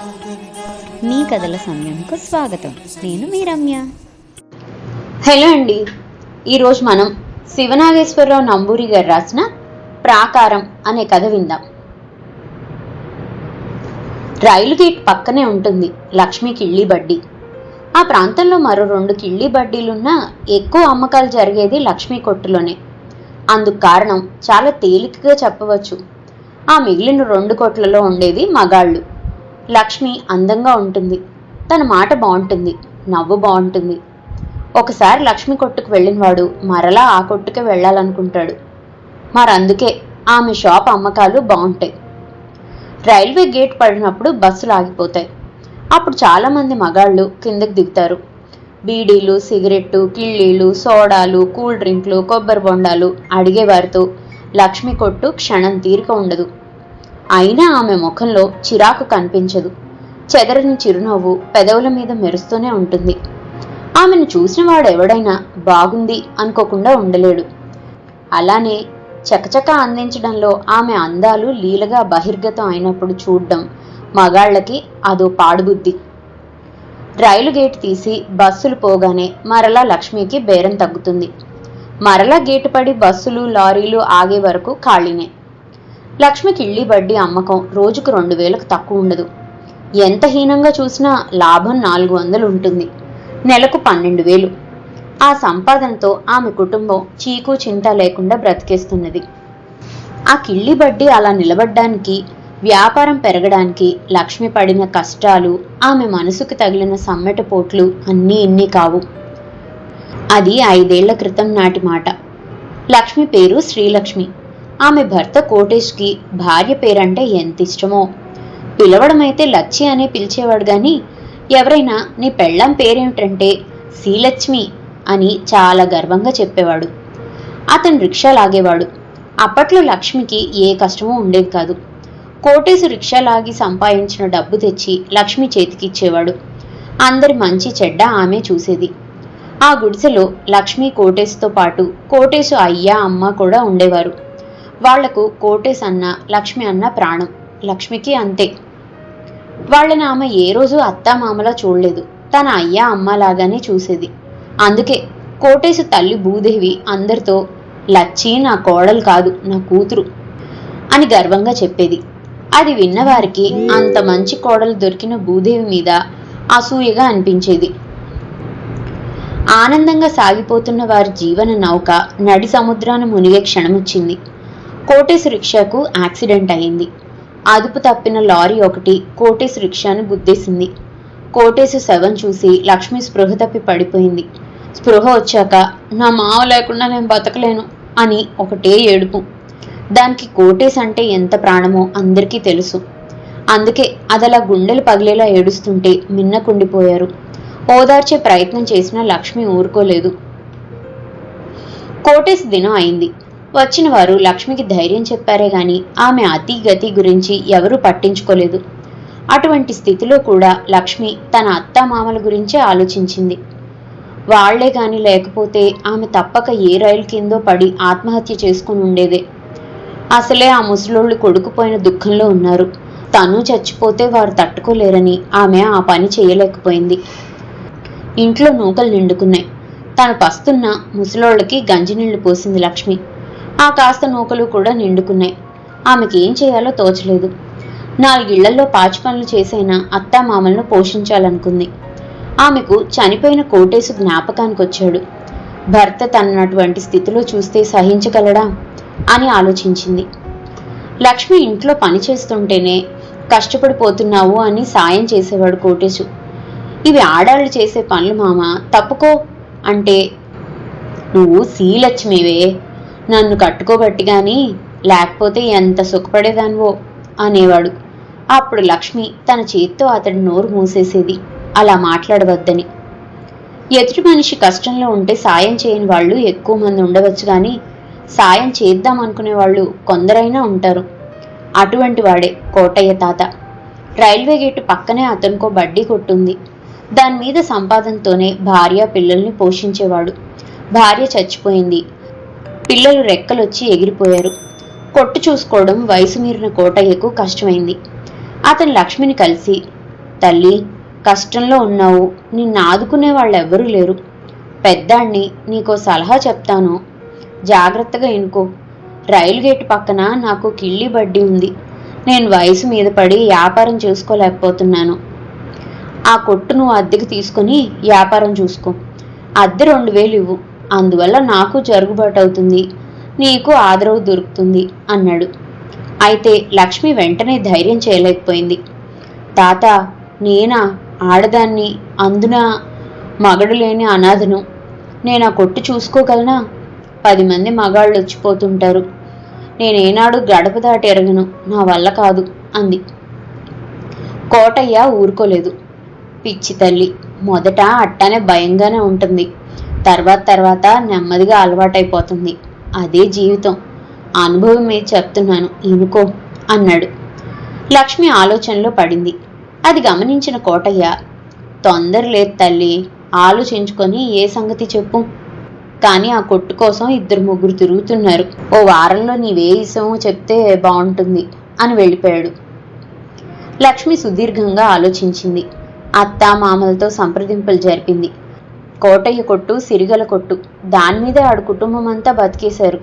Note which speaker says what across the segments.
Speaker 1: మీ కథల సమయంకు స్వాగతం. నేను మీ రమ్య.
Speaker 2: హలో అండి. ఈరోజు మనం శివనాగేశ్వరరావు నంబూరి గారు రాసిన ప్రాకారం అనే కథ విందాం. రైలు గేట్ పక్కనే ఉంటుంది లక్ష్మి కిళ్ళి బడ్డీ. ఆ ప్రాంతంలో మరో రెండు కిళ్ళి బడ్డీలున్నా ఎక్కువ అమ్మకాలు జరిగేది లక్ష్మి కొట్టులోనే. అందుకు కారణం చాలా తేలికగా చెప్పవచ్చు. ఆ మిగిలిన రెండు కొట్లలో ఉండేది మగాళ్ళు. లక్ష్మి అందంగా ఉంటుంది. తన మాట బాగుంటుంది నవ్వు బాగుంటుంది ఒకసారి లక్ష్మి కొట్టుకు వెళ్ళినవాడు మరలా ఆ కొట్టుకే వెళ్ళాలనుకుంటాడు. మరందుకే ఆమె షాప్ అమ్మకాలు బాగుంటాయి రైల్వే గేట్ పడినప్పుడు బస్సులు ఆగిపోతాయి. అప్పుడు చాలామంది మగాళ్ళు కిందకి దిగుతారు. బీడీలు సిగరెట్టు కిళ్ళీలు సోడాలు కూల్ డ్రింక్లు కొబ్బరి బొండాలు అడిగేవారితో లక్ష్మి కొట్టు క్షణం తీరిక ఉండదు. అయినా ఆమె ముఖంలో చిరాకు కనిపించదు. చెదరని చిరునవ్వు పెదవుల మీద మెరుస్తూనే ఉంటుంది. ఆమెను చూసిన ఎవడైనా బాగుంది అనుకోకుండా ఉండలేడు. అలానే చకచక అందించడంలో ఆమె అందాలు లీలగా బహిర్గతం అయినప్పుడు చూడ్డం మగాళ్ళకి అదో పాడుబుద్ధి. రైలు గేటు తీసి బస్సులు పోగానే మరలా లక్ష్మికి బేరం తగ్గుతుంది. మరలా గేటు పడి బస్సులు లారీలు ఆగే వరకు ఖాళీనే. లక్ష్మికి ఇళ్ళి బడ్డీ అమ్మకం రోజుకు రెండు వేలకు తక్కువ ఉండదు. ఎంత హీనంగా చూసినా లాభం నాలుగు వందలు ఉంటుంది. నెలకు పన్నెండు వేలు. ఆ సంపాదనతో ఆమె కుటుంబం చీకు చింత లేకుండా బ్రతికేస్తున్నది. ఆ కిళ్ళి బడ్డీ అలా నిలబడ్డానికి వ్యాపారం పెరగడానికి లక్ష్మి పడిన కష్టాలు ఆమె మనసుకు తగిలిన సమ్మెట పోట్లు అన్నీ ఇన్ని కావు. అది ఐదేళ్ళ క్రితం నాటి మాట. లక్ష్మి పేరు శ్రీలక్ష్మి. ఆమె భర్త కోటేష్కి భార్య పేరంటే ఎంత ఇష్టమో పిలవడమైతే లచ్చి అనే పిలిచేవాడు కానీ ఎవరైనా నీ పెళ్ళాం పేరేమిటంటే శ్రీలక్ష్మి అని చాలా గర్వంగా చెప్పేవాడు. అతను రిక్షా లాగేవాడు. అప్పట్లో లక్ష్మికి ఏ కష్టమూ ఉండేది కాదు. కోటేశు రిక్షా లాగి సంపాదించిన డబ్బు తెచ్చి లక్ష్మి చేతికిచ్చేవాడు. అందరి మంచి చెడ్డ ఆమె చూసేది. ఆ గుడిసెలో లక్ష్మి కోటేశుతో పాటు కోటేశు అయ్య అమ్మ కూడా ఉండేవారు. వాళ్ళకు కోటేశ్ అన్న లక్ష్మి అన్న ప్రాణం. లక్ష్మికి అంతే. వాళ్ళని ఆమె ఏ రోజు అత్తామామలా చూడలేదు. తన అయ్య అమ్మ లాగానే చూసేది. అందుకే కోటేశు తల్లి భూదేవి అందరితో లచ్చి నా కోడలు కాదు నా కూతురు అని గర్వంగా చెప్పేది. అది విన్నవారికి అంత మంచి కోడలు దొరికిన భూదేవి మీద అసూయగా అనిపించేది. ఆనందంగా సాగిపోతున్న వారి జీవన నౌక నడి సముద్రాన మునిగే క్షణమొచ్చింది కోటేశ్ రిక్షాకు యాక్సిడెంట్ అయింది అదుపు తప్పిన లారీ ఒకటి కోటేశ్ రిక్షాను గుద్దేసింది. కోటేశు శవం చూసి లక్ష్మి స్పృహ తప్పి పడిపోయింది. స్పృహ వచ్చాక నా మావ లేకుండా నేను బతకలేను అని ఒకటే ఏడుపు. దానికి కోటేశ్ అంటే ఎంత ప్రాణమో అందరికీ తెలుసు. అందుకే అదలా గుండెలు పగిలేలా ఏడుస్తుంటే మిన్నకుండిపోయారు ఓదార్చే ప్రయత్నం చేసిన లక్ష్మి ఊరుకోలేదు. కోటేశ్ దినం అయింది. వచ్చిన వారు లక్ష్మికి ధైర్యం చెప్పారే గాని ఆమె అతి గతి గురించి ఎవరూ పట్టించుకోలేదు. అటువంటి స్థితిలో కూడా లక్ష్మి తన అత్తామామల గురించే ఆలోచించింది. వాళ్ళే గాని లేకపోతే ఆమె తప్పక ఏ రైలు కిందో పడి ఆత్మహత్య చేసుకుని ఉండేదే. అసలే ఆ ముసలోళ్ళు కొడుకుపోయిన దుఃఖంలో ఉన్నారు. తను చచ్చిపోతే వారు తట్టుకోలేరని ఆమె ఆ పని చేయలేకపోయింది. ఇంట్లో నూకలు నిండుకున్నాయి. తను పస్తున్న ముసలోళ్ళకి గంజినీళ్ళు పోసింది లక్ష్మి. ఆ కాస్త నూకలు కూడా నిండుకున్నాయి. ఆమెకి ఏం చేయాలో తోచలేదు. నాలుగిళ్ళలో పాచి పనులు చేసైనా అత్తామామలను పోషించాలనుకుంది. ఆమెకు చనిపోయిన కోటేశు జ్ఞాపకానికి వచ్చాడు భర్త తనటువంటి స్థితిలో చూస్తే సహించగలడా? అని ఆలోచించింది. లక్ష్మి ఇంట్లో పని చేస్తుంటేనే కష్టపడిపోతున్నావు అని సాయం చేసేవాడు కోటేశు. ఇవి ఆడాళ్ళు చేసే పనులు మామ తప్పుకో అంటే నువ్వు శ్రీలక్ష్మివే నన్ను కట్టుకోబట్టి కానీ లేకపోతే ఎంత సుఖపడేదానివో అనేవాడు. అప్పుడు లక్ష్మి తన చేత్తో అతడి నోరు మూసేసేది. అలా మాట్లాడవద్దని. ఎదుటి మనిషి కష్టంలో ఉంటే సాయం చేయని వాళ్ళు ఎక్కువ మంది ఉండవచ్చు కానీ సాయం చేద్దాం అనుకునే వాళ్ళు కొందరైనా ఉంటారు. అటువంటి వాడే కోటయ్య తాత. రైల్వే గేటు పక్కనే అతనికో బడ్డీ కొట్టుంది. దాని మీద సంపాదనతోనే భార్య పిల్లల్ని పోషించేవాడు. భార్య చచ్చిపోయింది. పిల్లలు రెక్కలొచ్చి ఎగిరిపోయారు. కొట్టు చూసుకోవడం వయసు మీరిన కోటయ్యకు కష్టమైంది. అతను లక్ష్మిని కలిసి తల్లి కష్టంలో ఉన్నావు. నిన్ను ఆదుకునే వాళ్ళెవ్వరూ లేరు. పెద్దాణ్ణి నీకో సలహా చెప్తాను. జాగ్రత్తగా ఎనుకో రైలు గేటు పక్కన నాకు కిళ్ళి బడ్డీ ఉంది. నేను వయసు మీద పడి వ్యాపారం చేసుకోలేకపోతున్నాను. ఆ కొట్టు నువ్వు అద్దెకి తీసుకొని వ్యాపారం చూసుకో. అద్దె రెండు వేలు ఇవ్వు. అందువల్ల నాకు జరుగుబాటు అవుతుంది నీకు ఆదరవు దొరుకుతుంది అన్నాడు. అయితే లక్ష్మి వెంటనే ధైర్యం చేయలేకపోయింది. తాత నేనా ఆడదాన్ని అందున మగడు లేని అనాథను నేను ఆ కొట్టు చూసుకోగలనా? పది మంది మగాళ్ళు వచ్చిపోతుంటారు. నేనేనాడు గడప దాటి ఎరగను నా వల్ల కాదు అంది. కోటయ్య ఊరుకోలేదు. పిచ్చి తల్లి మొదట అట్టానే భయంగానే ఉంటుంది. తర్వాత తర్వాత నెమ్మదిగా అలవాటైపోతుంది. అదే జీవితం. అనుభవం చెప్తున్నాను ఇనుకో అన్నాడు. లక్ష్మి ఆలోచనలో పడింది. అది గమనించిన కోటయ్య తొందర లేదు తల్లి ఆలోచించుకొని ఏ సంగతి చెప్పు. కానీ ఆ కొట్టు కోసం ఇద్దరు ముగ్గురు తిరుగుతున్నారు. ఓ వారంలో నీవే ఇసమో చెప్తే బాగుంటుంది అని వెళ్ళిపోయాడు. లక్ష్మి సుదీర్ఘంగా ఆలోచించింది. అత్త మామలతో సంప్రదింపులు జరిపింది. కోటయ్య కొట్టు సిరిగల కొట్టు. దాని మీదే ఆడు కుటుంబం అంతా బతికేశారు.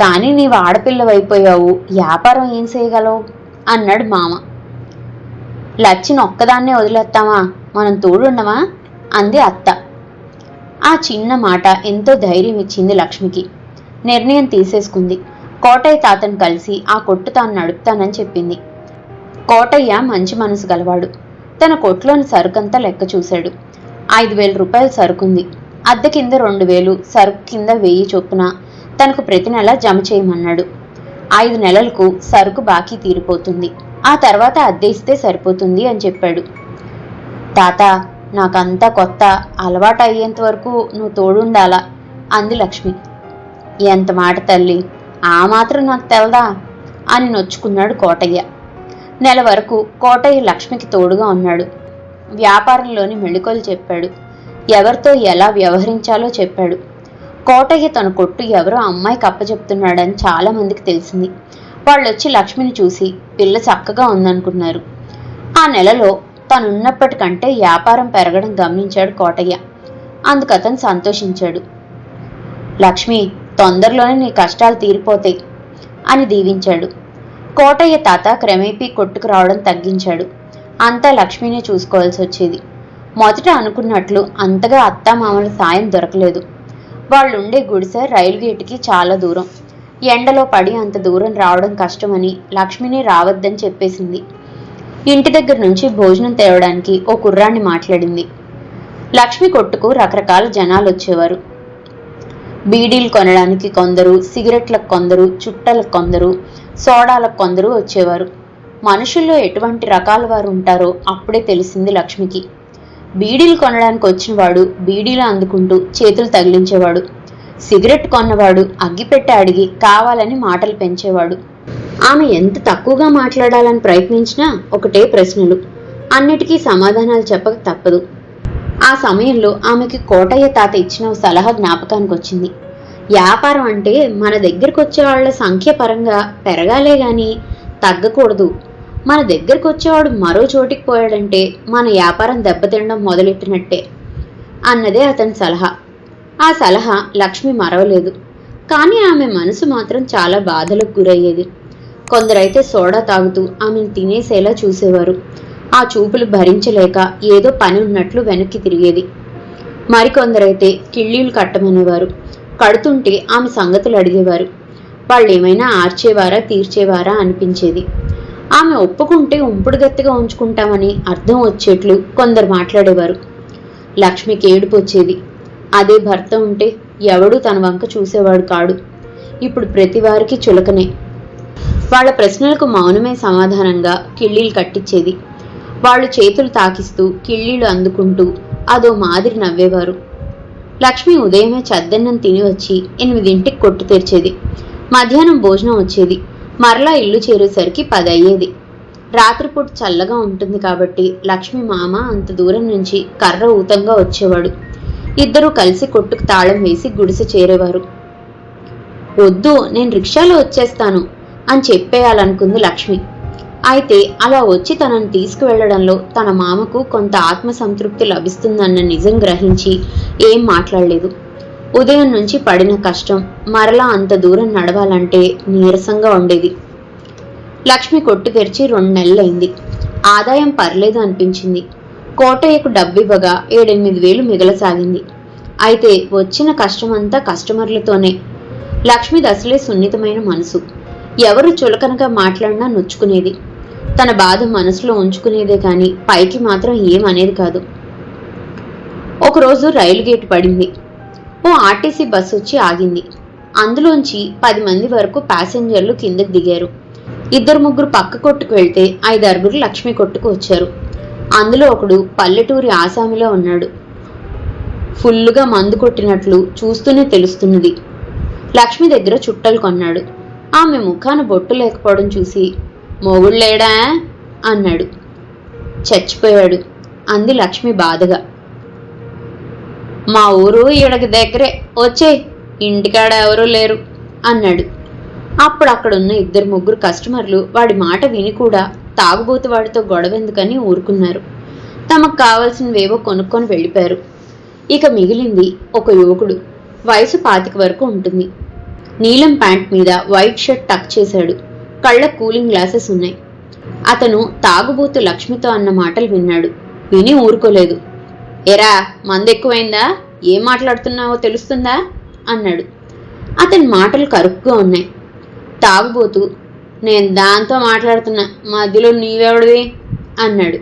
Speaker 2: కానీ నీవు ఆడపిల్లవైపోయావు. వ్యాపారం ఏం చేయగలవు? అన్నాడు మామ. లచ్చిని ఒక్కదాన్నే వదిలేస్తామా మనం తోడుండమా? అంది అత్త. ఆ చిన్న మాట ఎంతో ధైర్యం ఇచ్చింది లక్ష్మికి. నిర్ణయం తీసేసుకుంది. కోటయ్య తాతను కలిసి ఆ కొట్టు తాను నడుపుతానని చెప్పింది. కోటయ్య మంచి మనసు గలవాడు. తన కొట్లోని సరుకంతా లెక్క చూశాడు. ఐదు వేల రూపాయల సరుకుంది. అద్దె కింద రెండు వేలు సరుకు కింద వెయ్యి చొప్పున తనకు ప్రతి నెల జమ చేయమన్నాడు. ఐదు నెలలకు సరుకు బాకీ తీరిపోతుంది. ఆ తర్వాత అద్దె ఇస్తే సరిపోతుంది అని చెప్పాడు. తాత నాకంతా కొత్త అలవాటు అయ్యేంత వరకు నువ్వు తోడుండాలా అంది లక్ష్మి. ఎంత మాట తల్లి ఆ మాత్రం నాకు తెలదా అని నొచ్చుకున్నాడు కోటయ్య. నెల వరకు కోటయ్య లక్ష్మికి తోడుగా ఉన్నాడు. వ్యాపారంలోని మెళుకలు చెప్పాడు. ఎవరితో ఎలా వ్యవహరించాలో చెప్పాడు. కోటయ్య తన కొట్టు ఎవరో అమ్మాయికి అప్పచెప్తున్నాడని చాలామందికి తెలిసింది. వాళ్ళు వచ్చి లక్ష్మిని చూసి పిల్ల చక్కగా ఉందనుకున్నారు. ఆ నెలలో తనున్నప్పటికంటే వ్యాపారం పెరగడం గమనించాడు కోటయ్య. అందుకు అతను సంతోషించాడు. లక్ష్మి తొందరలోనే నీ కష్టాలు తీరిపోతాయి అని దీవించాడు. కోటయ్య తాత క్రమేపీ కొట్టుకు రావడం తగ్గించాడు. అంతా లక్ష్మినే చూసుకోవాల్సి వచ్చేది. మొదట అనుకున్నట్లు అంతగా అత్తామామల సాయం దొరకలేదు. వాళ్ళుండే గుడిసె రైలు గేటుకి చాలా దూరం. ఎండలో పడి అంత దూరం రావడం కష్టమని లక్ష్మిని రావద్దని చెప్పేసింది. ఇంటి దగ్గర నుంచి భోజనం తేవడానికి ఓ కుర్రాన్ని మాట్లాడింది. లక్ష్మి కొట్టుకు రకరకాల జనాలు వచ్చేవారు. బీడీలు కొనడానికి కొందరు సిగరెట్లకు కొందరు చుట్టలకు కొందరు సోడాలకు కొందరు వచ్చేవారు. మనుషుల్లో ఎటువంటి రకాల వారు ఉంటారో అప్పుడే తెలిసింది లక్ష్మికి. బీడీలు కొనడానికి వచ్చినవాడు బీడీలు అందుకుంటూ చేతులు తగిలించేవాడు. సిగరెట్ కొన్నవాడు అగ్గిపెట్టె అడిగి కావాలని మాటలు పెంచేవాడు. ఆమె ఎంత తక్కువగా మాట్లాడాలని ప్రయత్నించినా ఒకటే ప్రశ్నలు. అన్నిటికీ సమాధానాలు చెప్పక తప్పదు. ఆ సమయంలో ఆమెకి కోటయ్య తాత ఇచ్చిన ఓ సలహా జ్ఞాపకానికి వచ్చింది. వ్యాపారం అంటే మన దగ్గరకు వచ్చే వాళ్ళ సంఖ్య పరంగా పెరగాలే కానీ తగ్గకూడదు. మన దగ్గరకు వచ్చేవాడు మరో చోటికి పోయాడంటే మన వ్యాపారం దెబ్బతినడం మొదలెట్టినట్టే అన్నదే అతని సలహా. ఆ సలహా లక్ష్మి మరవలేదు. కానీ ఆమె మనసు మాత్రం చాలా బాధలకు గురయ్యేది. కొందరైతే సోడా తాగుతూ ఆమెను తినేసేలా చూసేవారు. ఆ చూపులు భరించలేక ఏదో పని ఉన్నట్లు వెనక్కి తిరిగేది. మరికొందరైతే కిళ్ళీలు కట్టమనేవారు. కడుతుంటే ఆమె సంగతులు అడిగేవారు. వాళ్ళు ఏమైనా ఆర్చేవారా తీర్చేవారా అనిపించేది. ఆమె ఒప్పుకుంటే ఉంపుడు గత్తిగా ఉంచుకుంటామని అర్థం వచ్చేట్లు కొందరు మాట్లాడేవారు. లక్ష్మికి ఏడుపు వచ్చేది. అదే భర్త ఉంటే ఎవడూ తన వంక చూసేవాడు కాడు. ఇప్పుడు ప్రతి వారికి చులకనే. వాళ్ళ ప్రశ్నలకు మౌనమే సమాధానంగా కిళ్ళీలు కట్టించేది వాళ్ళు చేతులు తాకిస్తూ కిళ్ళీలు అందుకుంటూ అదో మాదిరి నవ్వేవారు. లక్ష్మి ఉదయమే చద్దన్నం తిని వచ్చి ఎనిమిదింటికి కొట్టు తెరిచేది. మధ్యాహ్నం భోజనం వచ్చేది. మరలా ఇల్లు చేరేసరికి పది అయ్యేది రాత్రిపూట చల్లగా ఉంటుంది కాబట్టి లక్ష్మి మామ అంత దూరం నుంచి కర్ర ఊతంగా వచ్చేవాడు. ఇద్దరూ కలిసి కొట్టుకు తాళం వేసి గుడిసె చేరేవారు. వద్దు నేను రిక్షాలో వచ్చేస్తాను అని చెప్పేయాలనుకుంది లక్ష్మి. అయితే అలా వచ్చి తనను తీసుకువెళ్ళడంలో తన మామకు కొంత ఆత్మసంతృప్తి లభిస్తుందన్న నిజం గ్రహించి ఏం మాట్లాడలేదు. ఉదయం నుంచి పడిన కష్టం మరలా అంత దూరం నడవాలంటే నీరసంగా ఉండేది. లక్ష్మి కొట్టు తెరిచి రెండు నెలలైంది. ఆదాయం పర్లేదు అనిపించింది. కోటయ్యకు డబ్బివ్వగా ఏడెనిమిది వేలు మిగలసాగింది. అయితే వచ్చిన కష్టమంతా కస్టమర్లతోనే. లక్ష్మి దశలే సున్నితమైన మనసు. ఎవరు చులకనగా మాట్లాడినా నొచ్చుకునేది. తన బాధ మనసులో ఉంచుకునేదే కానీ పైకి మాత్రం ఏమనేది కాదు. ఒకరోజు రైలు గేటు పడింది. ఓ ఆర్టీసీ బస్సు వచ్చి ఆగింది. అందులోంచి పది మంది వరకు ప్యాసింజర్లు కిందకు దిగారు. ఇద్దరు ముగ్గురు పక్క కొట్టుకు వెళ్తే ఐదారుగురు లక్ష్మి కొట్టుకు వచ్చారు. అందులో ఒకడు పల్లెటూరి ఆసామిలో ఉన్నాడు. ఫుల్లుగా మందు కొట్టినట్లు చూస్తూనే తెలుస్తున్నది. లక్ష్మి దగ్గర చుట్టలు కొన్నాడు. ఆమె ముఖాన బొట్టు లేకపోవడం చూసి మొగుళ్ళేడా అన్నాడు. చచ్చిపోయాడు. అంది లక్ష్మి బాధగా. మా ఊరు ఈడకి దగ్గరే. వచ్చే ఇంటికాడ ఎవరూ లేరు అన్నాడు. అప్పుడు అక్కడున్న ఇద్దరు ముగ్గురు కస్టమర్లు వాడి మాట విని కూడా తాగుబోతు వాడితో గొడవెందుకని ఊరుకున్నారు. తమకు కావలసినవేవో కొనుక్కొని వెళ్ళిపోయారు. ఇక మిగిలింది ఒక యువకుడు. వయసు పాతిక వరకు ఉంటుంది. నీలం ప్యాంట్ మీద వైట్ షర్ట్ టక్ చేశాడు. కళ్ళ కూలింగ్ గ్లాసెస్ ఉన్నాయి. అతను తాగుబోతు లక్ష్మితో అన్న మాటలు విన్నాడు. విని ఊరుకోలేదు. ఎరా మందు ఎక్కువైందా ఏం మాట్లాడుతున్నావో తెలుస్తుందా? అన్నాడు. అతని మాటలు కరుగ్గా ఉన్నాయి. తాగుబోతూ నేను దాంతో మాట్లాడుతున్నా. మధ్యలో నీవెవడివి? అన్నాడు.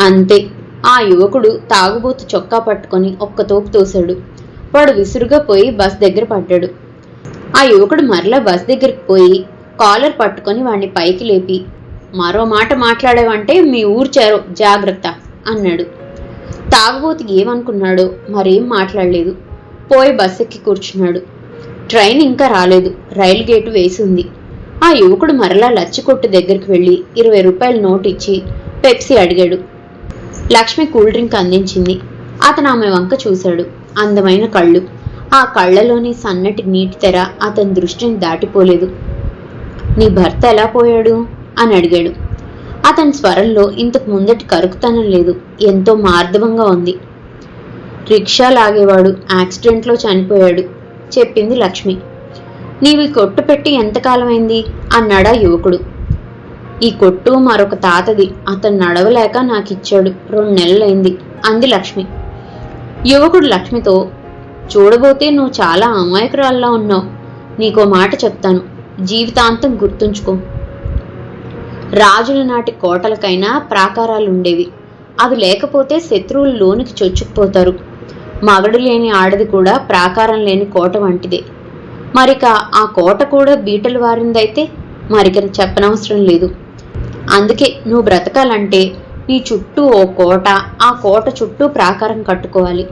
Speaker 2: అంతే. ఆ యువకుడు తాగుబోతు చొక్కా పట్టుకొని ఒక్క తోపు తోశాడు. వాడు విసురుగా పోయి బస్ దగ్గర పడ్డాడు. ఆ యువకుడు మరలా బస్ దగ్గరికి పోయి కాలర్ పట్టుకొని వాడిని పైకి లేపి మరో మాట మాట్లాడావంటే మీ ఊరు చేరో జాగ్రత్త అన్నాడు. తాగుబోతు ఏమనుకున్నాడో మరేం మాట్లాడలేదు. పోయి బస్ ఎక్కి కూర్చున్నాడు. ట్రైన్ ఇంకా రాలేదు. రైలు గేటు వేసి ఉంది ఆ యువకుడు మరలా లచ్చికొట్టు దగ్గరికి వెళ్ళి ఇరవై రూపాయల నోట్ ఇచ్చి పెప్సీ అడిగాడు. లక్ష్మి కూల్ డ్రింక్ అందించింది. అతను ఆమె వంక చూశాడు. అందమైన కళ్ళు. ఆ కళ్ళలోని సన్నటి నీటి తెర అతని దృష్టిని దాటిపోలేదు. నీ భర్త ఎలా పోయాడు? అని అడిగాడు. అతని స్వరంలో ఇంతకు ముందటి కరుకుతనం లేదు. ఎంతో మార్దవంగా ఉంది. రిక్షా లాగేవాడు యాక్సిడెంట్లో చనిపోయాడు చెప్పింది లక్ష్మి. నీవి కొట్టు పెట్టి ఎంతకాలమైంది? అన్నాడా యువకుడు. ఈ కొట్టు మరొక తాతది అతను నడవలేక నాకు ఇచ్చాడు రెండు నెలలైంది అంది లక్ష్మి. యువకుడు లక్ష్మితో చూడబోతే నువ్వు చాలా అమాయకురాల్లా ఉన్నావు. నీకో మాట చెప్తాను. జీవితాంతం గుర్తుంచుకో. రాజుల నాటి కోటలకైనా ప్రాకారాలు ఉండేవి అవి లేకపోతే శత్రువులు లోనికి చొచ్చుకుపోతారు. మగడు లేని ఆడది కూడా ప్రాకారం లేని కోట వంటిదే. మరిక ఆ కోట కూడా బీటలు వారిందైతే మరిక చెప్పనవసరం లేదు. అందుకే నువ్వు బ్రతకాలంటే నీ చుట్టూ ఓ కోట ఆ కోట చుట్టూ ప్రాకారం కట్టుకోవాలి.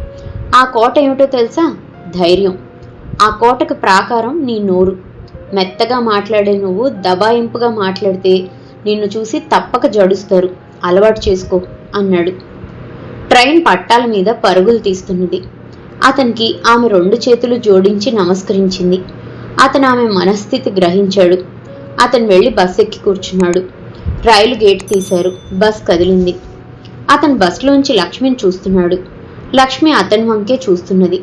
Speaker 2: ఆ కోట ఏమిటో తెలుసా? ధైర్యం. ఆ కోటకు ప్రాకారం నీ నోరు. మెత్తగా మాట్లాడే నువ్వు దబాయింపుగా మాట్లాడితే నిన్ను చూసి తప్పక జడుస్తారు. అలవాటు చేసుకో అన్నాడు. ట్రైన్ పట్టాల మీద పరుగులు తీస్తున్నది. అతనికి ఆమె రెండు చేతులు జోడించి నమస్కరించింది. అతను ఆమె మనస్థితి గ్రహించాడు. అతను వెళ్ళి బస్ ఎక్కి కూర్చున్నాడు. రైలు గేట్ తీశారు. బస్ కదిలింది. అతను బస్లోంచి లక్ష్మిని చూస్తున్నాడు. లక్ష్మి అతని వంకే చూస్తున్నది.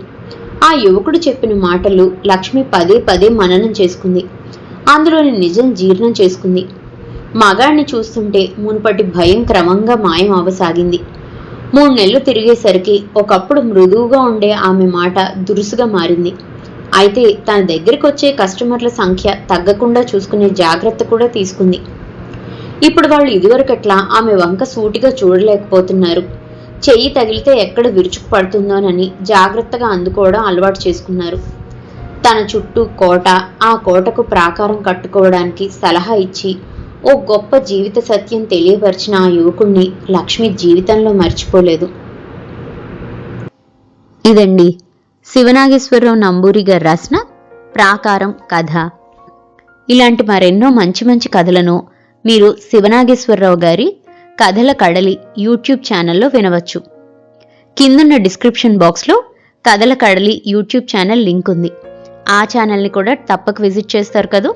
Speaker 2: ఆ యువకుడు చెప్పిన మాటలు లక్ష్మి పదే పదే మననం చేసుకుంది. అందులోని నిజం జీర్ణం చేసుకుంది. మగాణ్ణి చూస్తుంటే మునుపటి భయం క్రమంగా మాయం అవసాగింది మూడు నెలలు తిరిగేసరికి ఒకప్పుడు మృదువుగా ఉండే ఆమె మాట దురుసుగా మారింది. అయితే తన దగ్గరికి వచ్చే కస్టమర్ల సంఖ్య తగ్గకుండా చూసుకునే జాగ్రత్త కూడా తీసుకుంది. ఇప్పుడు వాళ్ళు ఇదివరకట్లా ఆమె వంక సూటిగా చూడలేకపోతున్నారు. చెయ్యి తగిలితే ఎక్కడ విరుచుకు పడుతుందోనని జాగ్రత్తగా అందుకోవడం అలవాటు చేసుకున్నారు. తన చుట్టూ కోట ఆ కోటకు ప్రాకారం కట్టుకోవడానికి సలహా ఇచ్చి ఓ గొప్ప జీవిత సత్యం తెలియపరిచిన ఆ యువకుణ్ణి లక్ష్మి జీవితంలో మర్చిపోలేదు. ఇదండి శివనాగేశ్వరరావు నంబూరి గారు రాసిన ప్రాకారం కథ. ఇలాంటి మరెన్నో మంచి మంచి కథలను మీరు శివనాగేశ్వరరావు గారి కథల కడలి యూట్యూబ్ ఛానల్లో వినవచ్చు. కిందున్న డిస్క్రిప్షన్ బాక్స్లో కథల కడలి యూట్యూబ్ ఛానల్ లింక్ ఉంది. ఆ ఛానల్ని కూడా తప్పక విజిట్ చేస్తారు కదూ?